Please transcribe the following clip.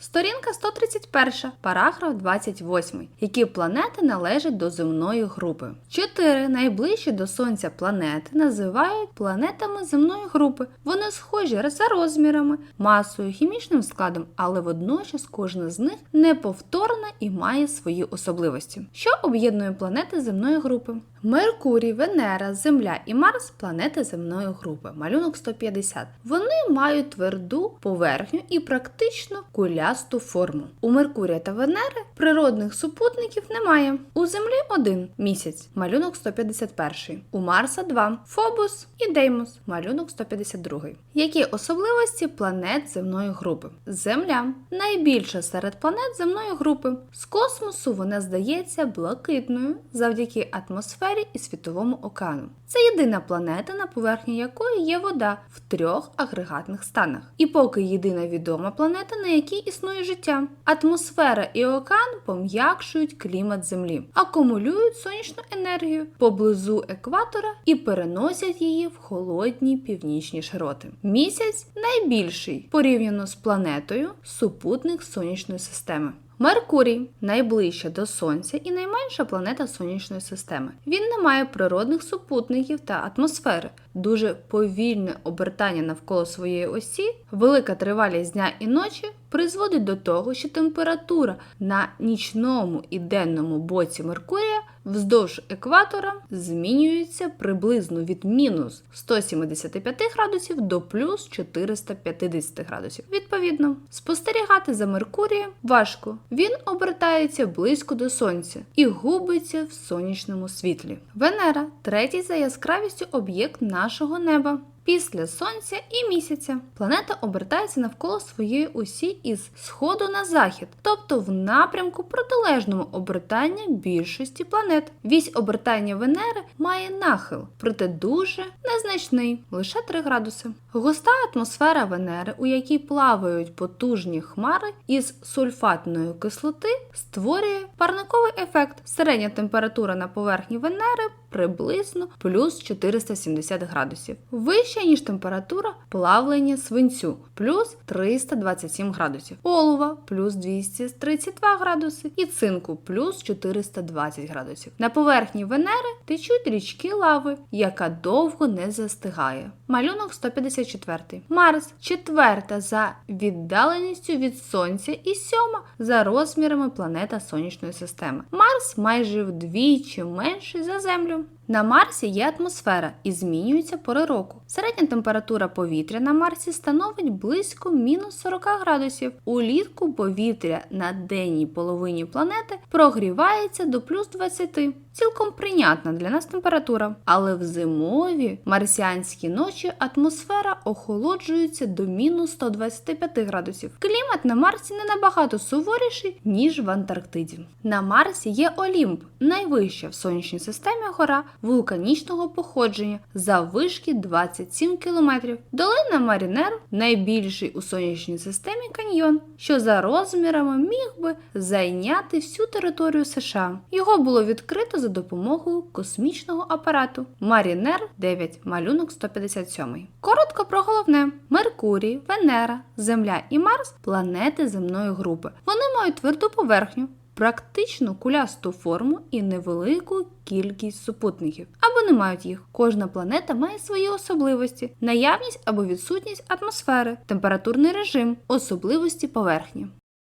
Сторінка 131, параграф 28. Які планети належать до земної групи? Чотири найближчі до Сонця планети називають планетами земної групи. Вони схожі за розмірами, масою, хімічним складом, але водночас кожна з них неповторна і має свої особливості. Що об'єднує планети земної групи? Меркурій, Венера, Земля і Марс планети земної групи. Малюнок 150. Вони мають тверду поверхню і практично кулясту форму. У Меркурія та Венери природних супутників немає. У Землі один місяць. Малюнок 151. У Марса два Фобус і Деймос. Малюнок 152. Які особливості планет земної групи? Земля найбільша серед планет земної групи. З космосу вона здається блакитною завдяки атмосфері і світовому океану. Це єдина планета, на поверхні якої є вода в трьох агрегатних станах. І поки єдина відома планета, на якій існує життя. Атмосфера і океан пом'якшують клімат Землі, акумулюють сонячну енергію поблизу екватора і переносять її в холодні північні широти. Місяць найбільший порівняно з планетою супутник сонячної системи. Меркурій найближча до Сонця і найменша планета сонячної системи. Він не має природних супутників та атмосфери. Дуже повільне обертання навколо своєї осі, велика тривалість дня і ночі призводить до того, що температура на нічному і денному боці Меркурія вздовж екватора змінюється приблизно від мінус 175 градусів до плюс 450 градусів. Відповідно, спостерігати за Меркурієм важко. Він обертається близько до сонця і губиться в сонячному світлі. Венера третій за яскравістю об'єкт нашого неба. Після сонця і місяця планета обертається навколо своєї осі із сходу на захід, тобто в напрямку протилежному обертання більшості планет. Вісь обертання Венери має нахил, проте дуже незначний, лише 3 градуси. Густа атмосфера Венери, у якій плавають потужні хмари із сульфатної кислоти, створює парниковий ефект. Середня температура на поверхні Венери приблизно плюс 470 градусів. Вища, ніж температура плавлення свинцю плюс 327 градусів, олова плюс 232 градуси і цинку плюс 420 градусів. На поверхні Венери течуть річки лави, яка довго не застигає. Малюнок 154. Марс четверта за віддаленістю від Сонця і сьома за розмірами планета Сонячної системи. Марс майже вдвічі менший за Землю. outubro. На Марсі є атмосфера і змінюються пори року. Середня температура повітря на Марсі становить близько мінус 40 градусів. Улітку повітря на денній половині планети прогрівається до плюс 20. Цілком прийнятна для нас температура. Але в зимові марсіанські ночі атмосфера охолоджується до мінус 125 градусів. Клімат на Марсі не набагато суворіший, ніж в Антарктиді. На Марсі є Олімп, найвища в сонячній системі гора вулканічного походження заввишки 27 км. Долина Марінер найбільший у сонячній системі каньйон, що за розмірами міг би зайняти всю територію США. Його було відкрито за допомогою космічного апарату Марінер 9, малюнок 157. Коротко про головне: Меркурій, Венера, Земля і Марс планети земної групи. Вони мають тверду поверхню. Практично кулясту форму і невелику кількість супутників, або не мають їх. Кожна планета має свої особливості: наявність або відсутність атмосфери, температурний режим, особливості поверхні.